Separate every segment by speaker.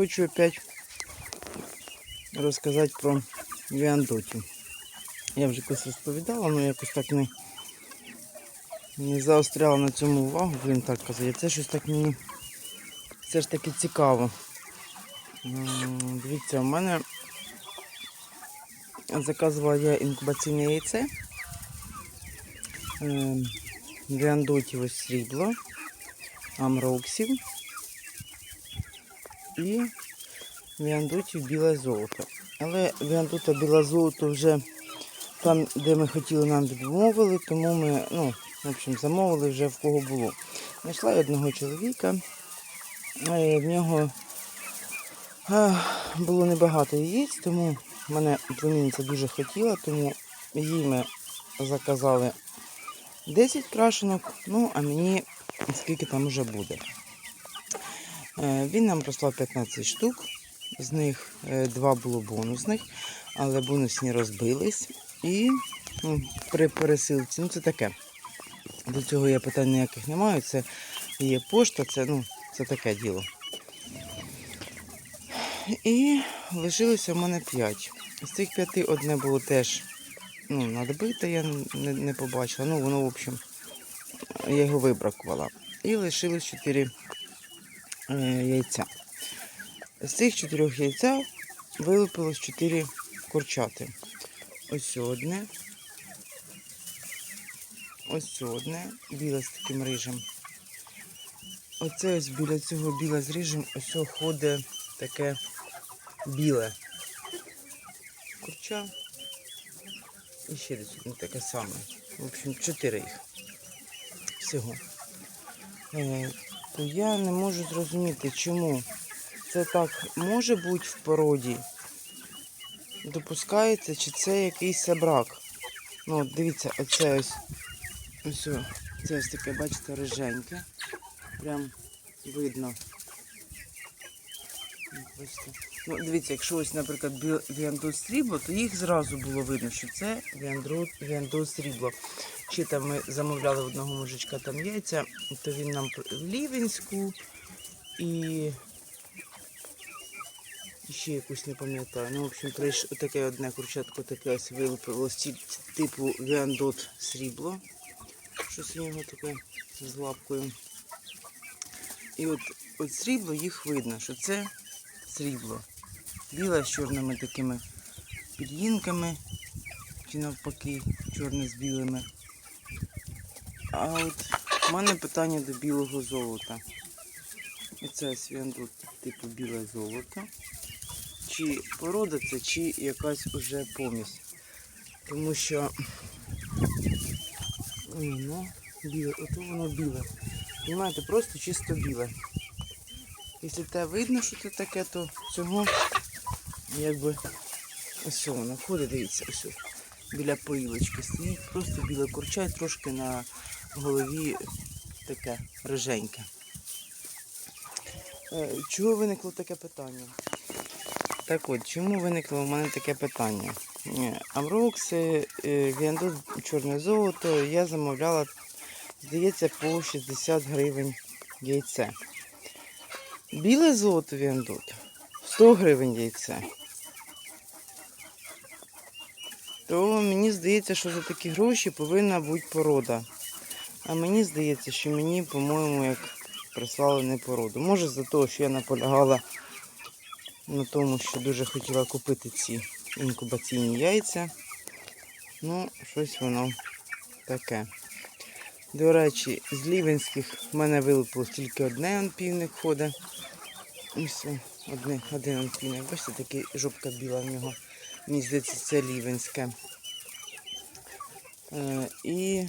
Speaker 1: хочу опять розказати про віандотів. Я вже якось розповідала, але якось так не, не заостряла на цьому увагу, блін, так казати. Це щось так мені все ж таки цікаво. Дивіться, у мене заказувала я інкубаційне яйце. Ем, Віандотів ось срібло, амроксів і віандотів біле золото. Але віандота біле золото вже там, де ми хотіли, нам відмовили, тому ми, ну, в общем, замовили вже в кого було. Знайшла я одного чоловіка, е, в нього було небагато яєць, тому мене племінниця дуже хотіла, тому їй ми заказали 10 крашенок, ну а мені скільки там вже буде. Е, Він нам прислав 15 штук, з них е, два було бонусних, але бонусні розбились. І ну, при пересилці, ну це таке. До цього я питань ніяких не маю. Це є пошта, це, ну, це таке діло. І лишилося в мене 5. З цих п'яти одне було теж ну, надбите, я не, не побачила. Ну, воно, в общем, я його вибракувала. І лишилось 4 е, яйця. З цих чотирьох яйця вилупилось 4 курчати. Ось одне. Ось одне, біле з таким рижем. Оце ось біля цього біле з рижем, ось ходить таке біле курча. І ще десь одне таке саме. В общем, чотири їх всього. То я не можу зрозуміти, чому це так може бути в породі. Допускається, чи це якийсь брак. Ну, дивіться, оце ось. Ось, це ось таке, бачите, риженьке. Прям видно. Ну, дивіться, якщо ось, наприклад, віандот срібло, то їх зразу було видно, що це віандот срібло. Ще там ми замовляли одного мужичка там яйця, то він нам в Лівенську і ще якусь не пам'ятаю. Ну, в общем, прийш... таке одне курчатко таке ось вилупило з типу віандот срібло. Щось у нього таке з лапкою. І от, от срібло їх видно, що це срібло. Біле з чорними такими під'їнками, чи навпаки, чорне з білими. А от в мене питання до білого золота. Оце ось віандот типу біле золото. Чи порода це, чи якась уже помість. Тому що Ні, ну, біле, ото воно біле. Понимаєте, просто чисто біле. Якщо те видно, що це таке, то цього якби ось воно ходить, дивіться, ось, біля поїлочки стоїть, просто біле курча і трошки на голові таке риженьке. Е, Чого виникло таке питання? Так от, чому виникло в мене таке питання? Е, Амрокси, е, чорне золото я замовляла, здається, по 60 гривень яйце. Біле золото Віандот 100 гривень яйце. То мені здається, що за такі гроші повинна бути порода. А мені здається, що мені, по-моєму, як прислали не породу. Може за те, що я наполягала на тому, що дуже хотіла купити ці інкубаційні яйця. Ну, щось воно таке. До речі, з лівенських в мене вилупилось тільки одне анпівник ходить. І все, одне, один анпівник. Бачите, такий жопка біла в нього. Мені здається, це лівенське. Е, і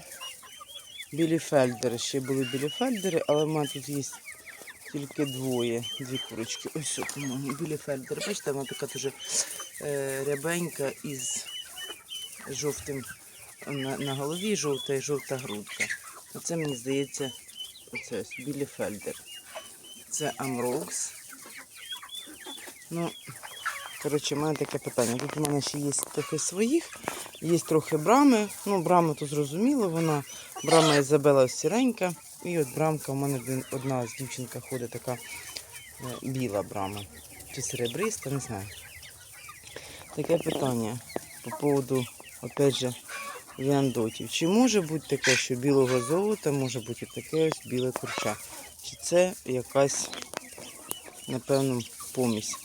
Speaker 1: білі фельдери. Ще були білі фельдери, але в мене тут є тільки двоє, дві курочки. Ось, по-моєму, білі фельдери. Бачите, вона така дуже е, рябенька із жовтим на, на голові, жовта і жовта грудка. Оце мені здається, оце ось білі фельдер. Це Амрокс. Ну, коротше, в мене таке питання. Тут у мене ще є трохи своїх, є трохи брами. Ну, брама то зрозуміло, вона брама Ізабела сіренька. І от брамка у мене одна з дівчинка ходить така е, біла брама. чи серебриста, не знаю. Таке питання по поводу, опять же, віандотів. Чи може бути таке, що білого золота може бути таке ось біле курча? Чи це якась, напевно, помість?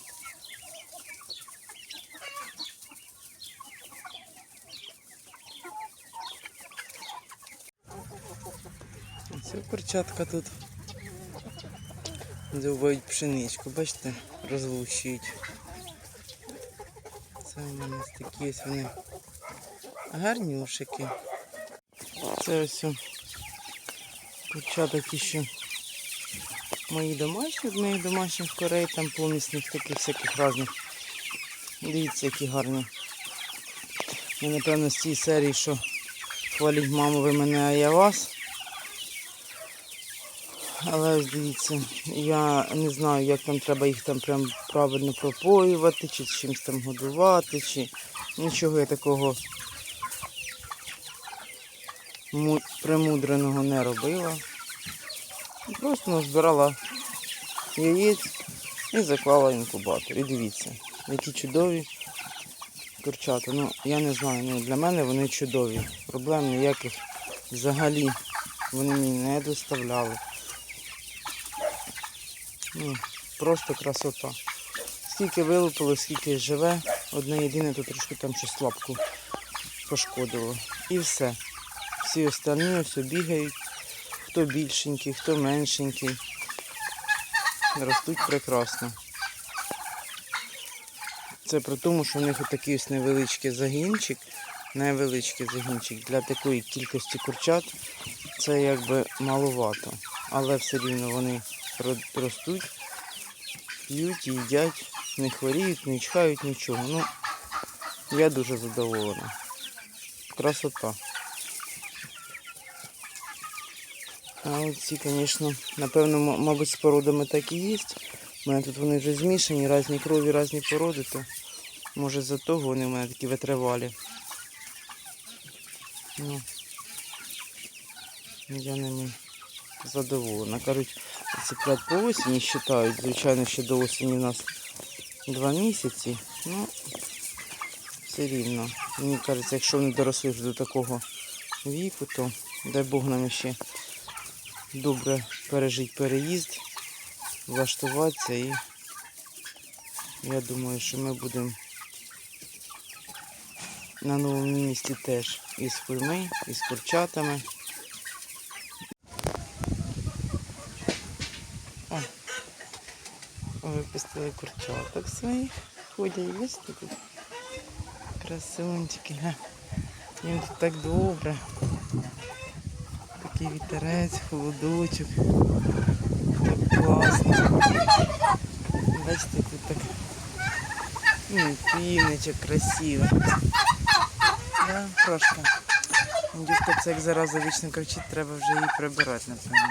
Speaker 1: Це курчатка тут Зубають пшеничку, бачите, розлущують. Це у мене такі ось вони гарнюшики. Це ось о, курчата ті, мої домашні, від моїх домашніх корей, там помісних таких всяких різних. Дивіться, які гарні. Я, напевно, з цієї серії, що хваліть маму, ви мене, а я вас. Але дивіться, я не знаю, як там треба їх там прям правильно пропоювати, чи чимось там годувати, чи нічого я такого му- премудреного не робила. Просто ну, збирала яєць і заклала інкубатор. І дивіться, які чудові курчата. Ну, я не знаю, ну для мене вони чудові. Проблем ніяких взагалі вони мені не доставляли. Ну, просто красота. Скільки вилупило, скільки живе, одне єдине, то трошки там щось лапку пошкодило. І все. Всі остальні все бігають, хто більшенький, хто меншенький. Ростуть прекрасно. Це при тому, що в них отакий ось невеличкий загінчик, невеличкий загінчик для такої кількості курчат це якби маловато. Але все рівно вони ростуть, п'ють, їдять, не хворіють, не чхають нічого. Ну, я дуже задоволена. Красота. А оці, звісно, напевно, мабуть, з породами так і є. У мене тут вони вже змішані, різні крові, різні породи, то може за того вони в мене такі витривалі. Ну, я ними задоволена. Кажуть, цеплят по осені вважають. Звичайно, ще до осені у нас два місяці. Ну, все рівно. Мені кажеться, якщо вони доросли вже до такого віку, то дай Бог нам ще добре пережити переїзд, влаштуватися і я думаю, що ми будемо на новому місці теж і з курми, і з курчатами. Випустили курчаток своїх. Ходять, бачите тут. Красунчики, га. Їм тут так добре. Такий вітерець, холодочок. Так класно. Бачите, тут так ну, півничок красивий. Да, трошки. Дівка це як зараза вічно кричить, треба вже її прибирати, напевно.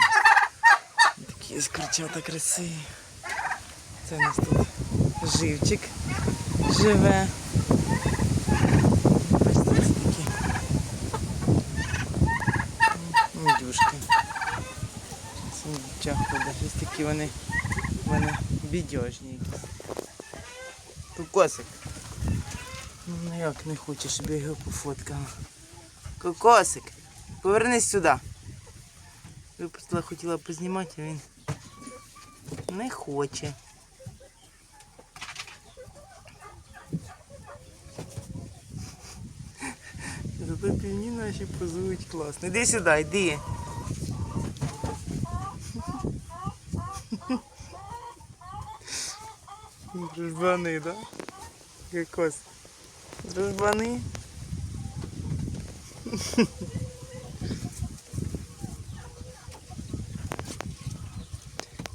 Speaker 1: Такі ось курчата красиві. Це у нас тут живчик живе. Бачите, це такі мідюшки. Ось такі вони в бідьожні якісь. Кокосик. Ну ну як не хочеш, щоб я його пофоткала. Кокосик, повернись сюди. Випустила, хотіла познімати, а він не хоче. Півні наші позують класно. Іди сюди, йди. Дружбани, да? Кокос. Дружбани.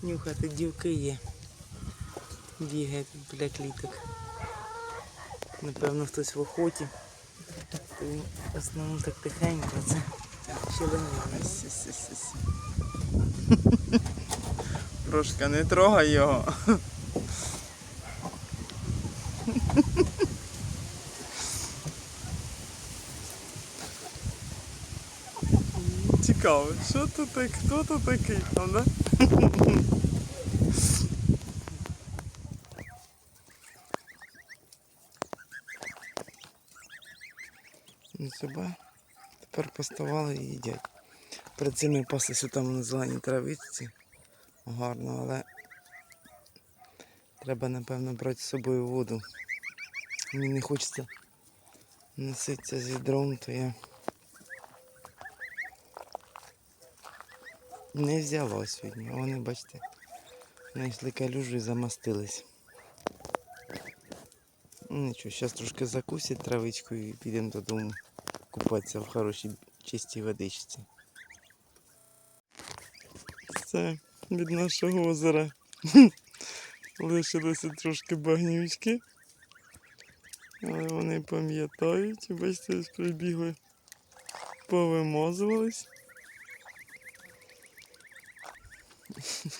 Speaker 1: Нюхати дівки є. Бігає тут біля кліток. Напевно, хтось в охоті. То він в основному так тихенько це. Сі-сі-сі-сі. Прошка, не трогай його. Цікаво, що тут хто тут такий там, да? Ну, себе тепер поставали і їдять. Перед цим я паслися там на зеленій травичці. Гарно, але треба, напевно, брати з собою воду. Мені не хочеться носитися з відром, то я не взяла сьогодні. Вони, бачите, знайшли калюжу і замастились. Ну, Нічого, зараз трошки закусять травичкою і підемо додому купатися в хорошій чистій водичці. Це від нашого озера. Лишилося трошки багнючки. Але вони пам'ятають, бачите, прибігли, повимазувались.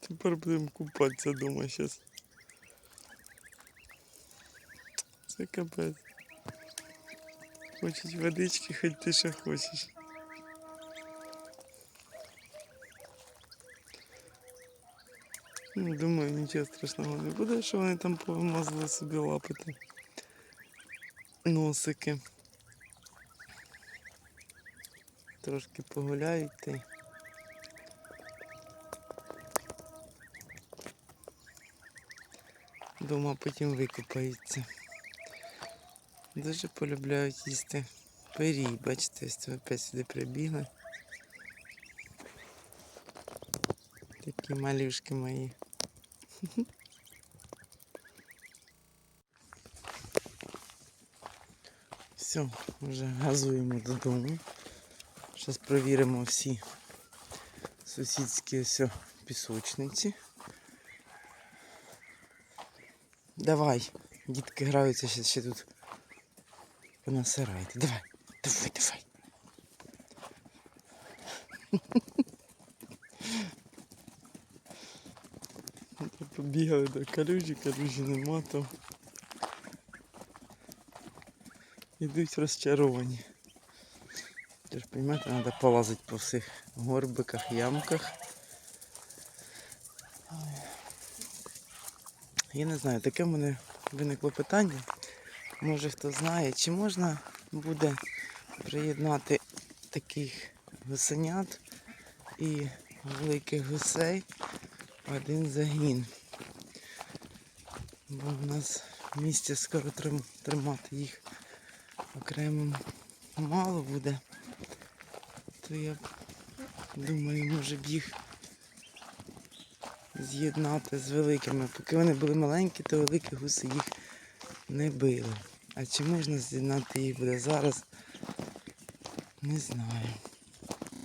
Speaker 1: Тепер будемо купатися вдома зараз. Це капець. Хочуть водички, хоч ти що хочеш. Ну, думаю, нічого страшного не буде, що вони там повимазали собі лапити. Носики. Трошки погуляють й Дома потім викупаються. Дуже полюбляють їсти пирій. Бачите, ось це опять сюди прибігли. Такі малюшки мої. Все, вже газуємо додому. Зараз провіримо всі сусідські ось пісочниці. Давай, дітки граються ще, ще тут. Понасирайте. Давай, давай, давай. Побігали до калюжі, калюжі нема, то йдуть розчаровані. Ти ж розумієте, треба полазити по всіх горбиках, ямках. Я не знаю, таке в мене виникло питання. Може хто знає, чи можна буде приєднати таких гусенят і великих гусей в один загін. Бо в нас в місті скоро тримати їх окремо мало буде. То я думаю, може б їх з'єднати з великими. Поки вони були маленькі, то великі гуси їх не били. А чи можна з'єднати їх буде зараз? Не знаю.